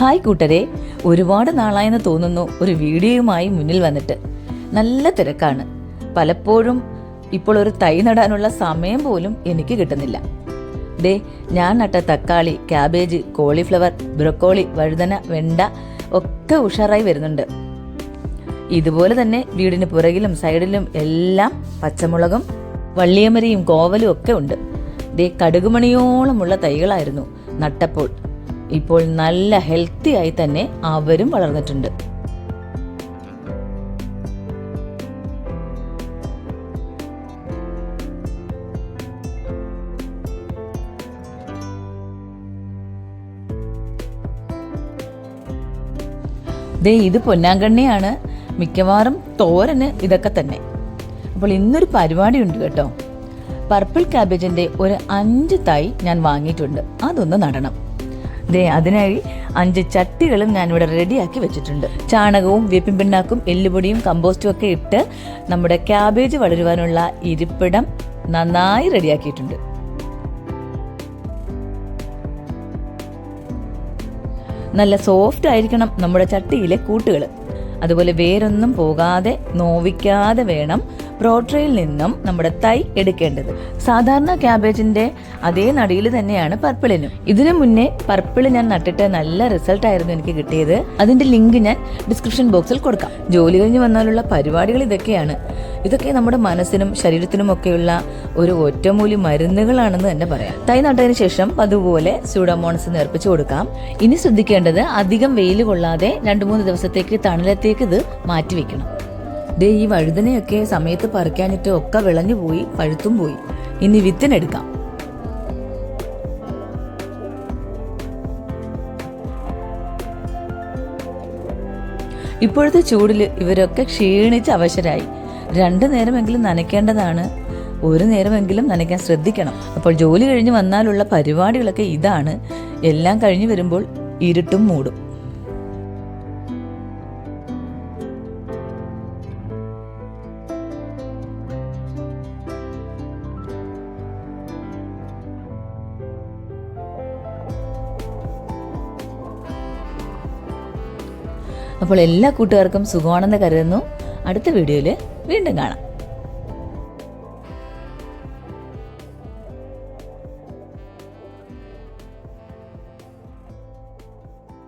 Hi കൂട്ടരെ. ഒരുപാട് നാളായെന്ന് തോന്നുന്നു ഒരു വീഡിയോയുമായി മുന്നിൽ വന്നിട്ട്. നല്ല തിരക്കാണ്. പലപ്പോഴും ഇപ്പോൾ ഒരു തൈ നടാനുള്ള സമയം പോലും എനിക്ക് കിട്ടുന്നില്ല. ദേ ഞാൻ നട്ട തക്കാളി ക്യാബേജ് കോളിഫ്ലവർ ബ്രൊക്കോളി വഴുതന വെണ്ട ഒക്കെ ഉഷാറായി വരുന്നുണ്ട്. ഇതുപോലെ തന്നെ വീടിന് പുറകിലും സൈഡിലും എല്ലാം പച്ചമുളകും വള്ളിയമരിയും കോവലും ഒക്കെ ഉണ്ട്. ദേ കടുകുമണിയോളമുള്ള തൈകളായിരുന്നു നട്ടപ്പോൾ. ഇപ്പോൾ നല്ല ഹെൽത്തി ആയി തന്നെ അവരും വളർന്നിട്ടുണ്ട്. ദേ ഇത് പൊന്നാങ്കണ്ണിയാണ്. മിക്കവാറും തോരന് ഇതൊക്കെ തന്നെ. അപ്പോൾ ഇന്നൊരു പരിപാടി ഉണ്ട് കേട്ടോ. പർപ്പിൾ ക്യാബേജിന്റെ ഒരു അഞ്ച് തൈ ഞാൻ വാങ്ങിയിട്ടുണ്ട്. അതൊന്ന് നടണം. ദേ അതിനായി അഞ്ച് ചട്ടികളും ഞാൻ ഇവിടെ റെഡിയാക്കി വെച്ചിട്ടുണ്ട്. ചാണകവും വേപ്പിൻ പിണ്ണാക്കും എല്ലുപൊടിയും കമ്പോസ്റ്റും ഒക്കെ ഇട്ട് നമ്മുടെ ക്യാബേജ് വളരുവാനുള്ള ഇരിപ്പിടം നന്നായി റെഡിയാക്കിയിട്ടുണ്ട്. നല്ല സോഫ്റ്റ് ആയിരിക്കണം നമ്മുടെ ചട്ടിയിലെ കൂട്ടുകൾ അതുപോലെ വേരൊന്നും പോകാതെ നോവിക്കാതെ വേണം പ്രോട്രയിൽ നിന്നും നമ്മുടെ തൈ എടുക്കേണ്ടത്. സാധാരണ ക്യാബേജിന്റെ അതേ നടിയിൽ തന്നെയാണ് പർപ്പിളിനും. ഇതിനു മുന്നേ പർപ്പിൾ ഞാൻ നട്ടിട്ട് നല്ല റിസൾട്ട് ആയിരുന്നു എനിക്ക് കിട്ടിയത്. അതിന്റെ ലിങ്ക് ഞാൻ ഡിസ്ക്രിപ്ഷൻ ബോക്സിൽ കൊടുക്കാം. ജോലി കഴിഞ്ഞ് വന്നാലുള്ള പരിപാടികൾ ഇതൊക്കെയാണ്. ഇതൊക്കെ നമ്മുടെ മനസ്സിനും ശരീരത്തിനും ഒക്കെയുള്ള ഒരു ഒറ്റമൂലി മരുന്നുകളാണെന്ന് തന്നെ പറയാം. തൈ നട്ടതിന് ശേഷം അതുപോലെ സ്യൂഡോമോണസ് നേർപ്പിച്ചു കൊടുക്കാം. ഇനി ശ്രദ്ധിക്കേണ്ടത് അധികം വെയിൽ കൊള്ളാതെ രണ്ടു മൂന്ന് ദിവസത്തേക്ക് തണലത്തേക്ക് ഇത് മാറ്റി ദേ ഈ വഴുതനയൊക്കെ സമയത്ത് പറിക്കാനിട്ട് ഒക്കെ വിളഞ്ഞു പോയി പഴുത്തും പോയി. ഇനി വിത്തിനെടുക്കാം ഇപ്പോഴത്തെ ചൂടിൽ ഇവരൊക്കെ ക്ഷീണിച്ച് അവശരായി. രണ്ടു നേരമെങ്കിലും നനയ്ക്കേണ്ടതാണ്. ഒരു നേരമെങ്കിലും നനയ്ക്കാൻ ശ്രദ്ധിക്കണം. അപ്പോൾ ജോലി കഴിഞ്ഞ് വന്നാലുള്ള പരിപാടികളൊക്കെ ഇതാണ്. എല്ലാം കഴിഞ്ഞു വരുമ്പോൾ ഇരുട്ടും മൂടും. അപ്പോൾ എല്ലാ കൂട്ടുകാർക്കും സുഖമാണെന്ന് കരുതുന്നു. അടുത്ത വീഡിയോയിൽ വീണ്ടും കാണാം.